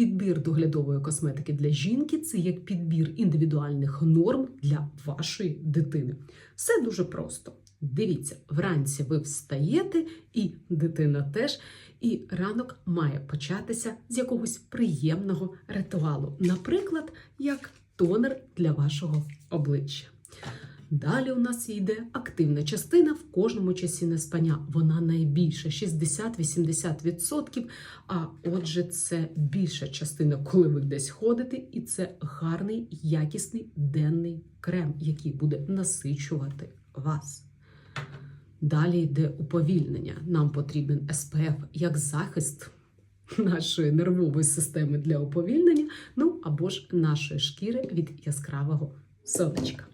Підбір доглядової косметики для жінки це як підбір індивідуальних норм для вашої дитини. Все дуже просто. Дивіться, вранці ви встаєте, і дитина теж. І ранок має початися з якогось приємного ритуалу, наприклад, як тонер для вашого обличчя. Далі у нас йде активна частина в кожному часі неспання. Вона найбільша 60-80%. А отже, це більша частина, коли ви десь ходите, і це гарний, якісний денний крем, який буде насичувати вас. Далі йде уповільнення. Нам потрібен СПФ як захист нашої нервової системи для уповільнення, ну або ж нашої шкіри від яскравого сонечка.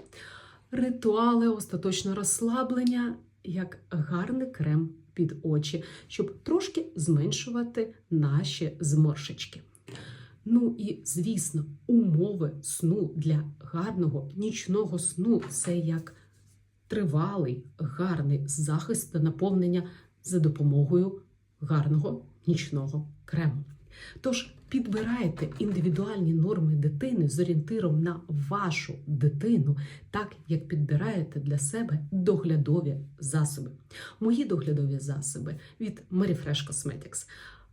Ритуали остаточного розслаблення як гарний крем під очі, щоб трошки зменшувати наші зморшечки. Ну і звісно, умови сну для гарного нічного сну це як тривалий, гарний захист та наповнення за допомогою гарного нічного крему. Тож підбирайте індивідуальні норми дитини з орієнтиром на вашу дитину, так як підбираєте для себе доглядові засоби. Мої доглядові засоби від Merryfresh Cosmetics.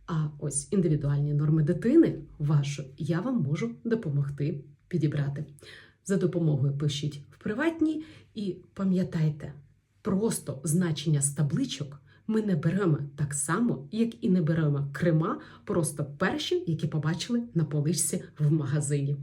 А ось індивідуальні норми дитини вашої я вам можу допомогти підібрати. За допомогою пишіть в приватній і пам'ятайте, просто значення з табличок ми не беремо так само, як і не беремо крема, просто перші, які побачили на поличці в магазині.